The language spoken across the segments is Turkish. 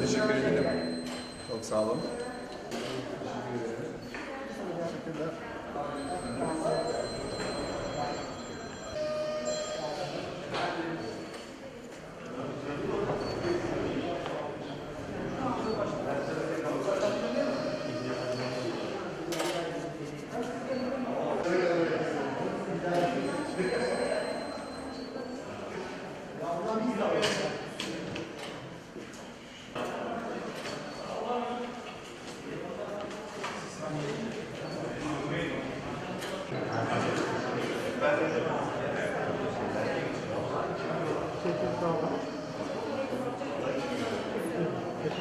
Teşekkür ederim. Çok sağ olun. Teşekkür ederim. Teşekkürler.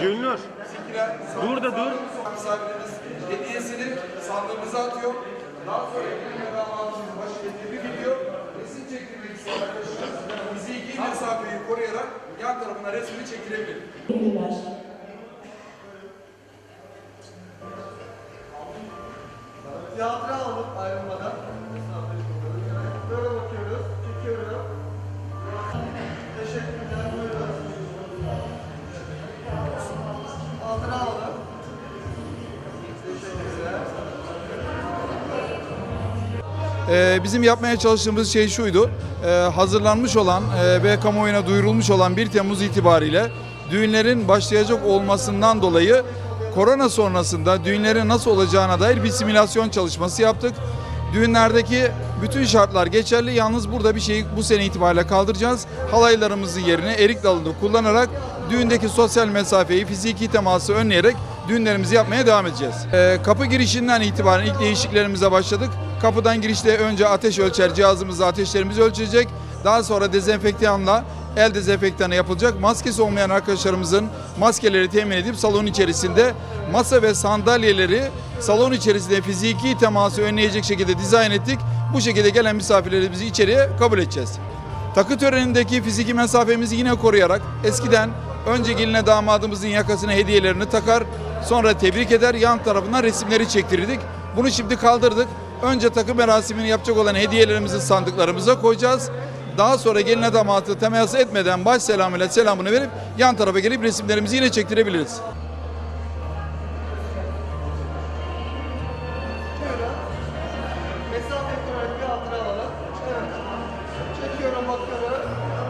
Gülnur. Dur da dur. Hediyesini sandığımıza atıyor. Daha sonra evlenme damadımızın başıyla tebrik ediyor. Resim çektirmek isteyen arkadaşlar fiziki mesafeyi koruyarak yan tarafına resmini çekilebilir. Teşekkürler. Tiyatro alıp ayrılmadan Hatıra alın. Ee, bizim yapmaya çalıştığımız şey şuydu. Ee, hazırlanmış olan e, ve kamuoyuna duyurulmuş olan 1 Temmuz itibariyle düğünlerin başlayacak olmasından dolayı korona sonrasında düğünlerin nasıl olacağına dair bir simülasyon çalışması yaptık. Düğünlerdeki bütün şartlar geçerli. Yalnız burada bir şeyi bu sene itibariyle kaldıracağız. Halaylarımızın yerine erik dalını kullanarak düğündeki sosyal mesafeyi, fiziki teması önleyerek düğünlerimizi yapmaya devam edeceğiz. Ee, kapı girişinden itibaren ilk değişikliklerimize başladık. Kapıdan girişte önce ateş ölçer cihazımızla ateşlerimizi ölçecek. Daha sonra dezenfektanla el dezenfektanı yapılacak. Maskesi olmayan arkadaşlarımızın maskeleri temin edip salon içerisinde masa ve sandalyeleri salon içerisinde fiziki teması önleyecek şekilde dizayn ettik. Bu şekilde gelen misafirlerimizi içeriye kabul edeceğiz. Takı törenindeki fiziki mesafemizi yine koruyarak eskiden önce geline damadımızın yakasına hediyelerini takar sonra tebrik eder yan tarafından resimleri çektirirdik. Bunu şimdi kaldırdık. Önce takı merasimini yapacak olan hediyelerimizi sandıklarımıza koyacağız. Daha sonra geline damatı temas etmeden baş selamıyla selamını verip yan tarafa gelip resimlerimizi yine çektirebiliriz. mesafe kurarak bir hatıra alalım. Evet. Çekiyorum bakları.